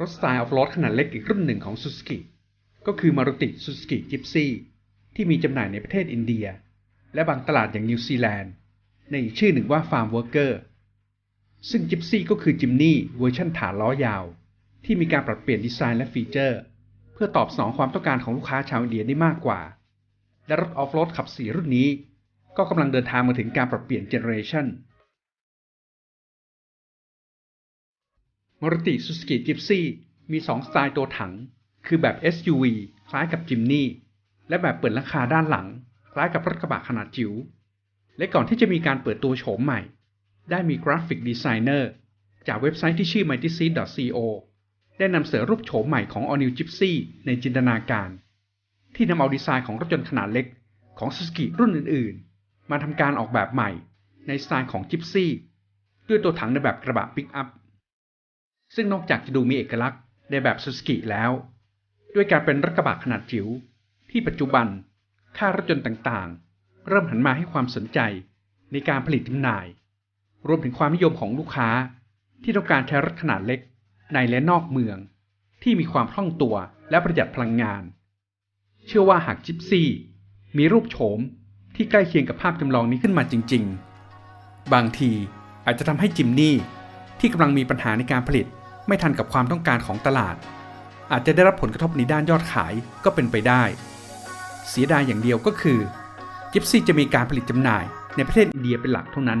รถสไตล์ออฟโรดขนาดเล็กอีกรุ่นหนึ่งของ Suzuki ก็คือ Maruti Suzuki Gypsy ที่มีจำหน่ายในประเทศอินเดีย และบางตลาดอย่างนิวซีแลนด์ ในอีกชื่อหนึ่งว่า Farm Worker ซึ่ง Gypsy ก็คือ Jimny เวอร์ชันฐานล้อยาว ที่มีการปรับเปลี่ยนดีไซน์และฟีเจอร์ เพื่อตอบสนองความต้องการของลูกค้าชาวอินเดียได้มากกว่า และรถออฟโรดขับ4รุ่นนี้ ก็กำลังเดินทางมาถึงการปรับเปลี่ยนเจเนอเรชัน Maruti Suzuki Gypsy มี 2 สไตล์ตัวถัง คือแบบ SUV คล้ายกับ Jimny และแบบเปิดหลังคาด้านหลัง คล้ายกับรถกระบะขนาดจิ๋ว และก่อนที่จะมีการเปิดตัวโฉมใหม่ ได้มีกราฟิกดีไซเนอร์จากเว็บไซต์ที่ชื่อ mightyseat.co ได้นำเสนอรูปโฉมใหม่ของ All New Gypsy ในจินตนาการ ที่นำเอาดีไซน์ของรถยนต์ขนาดเล็กของ Suzuki รุ่นอื่น ๆ มาทำการออกแบบใหม่ในสไตล์ของ Gypsy ด้วยตัวถังในแบบกระบะปิกอัพ ซึ่งนอกจากจะดูมีเอกลักษณ์ในแบบ Suzuki แล้ว ด้วยการเป็นรถกระบะขนาดจิ๋วที่ปัจจุบันค่ารถยนต์ต่างๆ เริ่มหันมาให้ความสนใจในการผลิตจำหน่าย รวมถึงความนิยมของลูกค้าที่ต้องการใช้รถขนาดเล็กในและนอกเมือง ที่มีความคล่องตัวและประหยัดพลังงาน เชื่อว่าหากจิปซี่ มีรูปโฉมที่ใกล้เคียงกับภาพจำลองนี้ขึ้นมาจริง ๆ บางทีอาจจะทำให้จิมนี่ที่กำลังมีปัญหาในการผลิต ไม่ทันกับความต้องการของตลาด อาจจะได้รับผลกระทบในด้านยอดขายก็เป็นไปได้ เสียดายอย่างเดียวก็คือ จิปซี่จะมีการผลิตจำหน่ายในประเทศอินเดียเป็นหลักเท่านั้น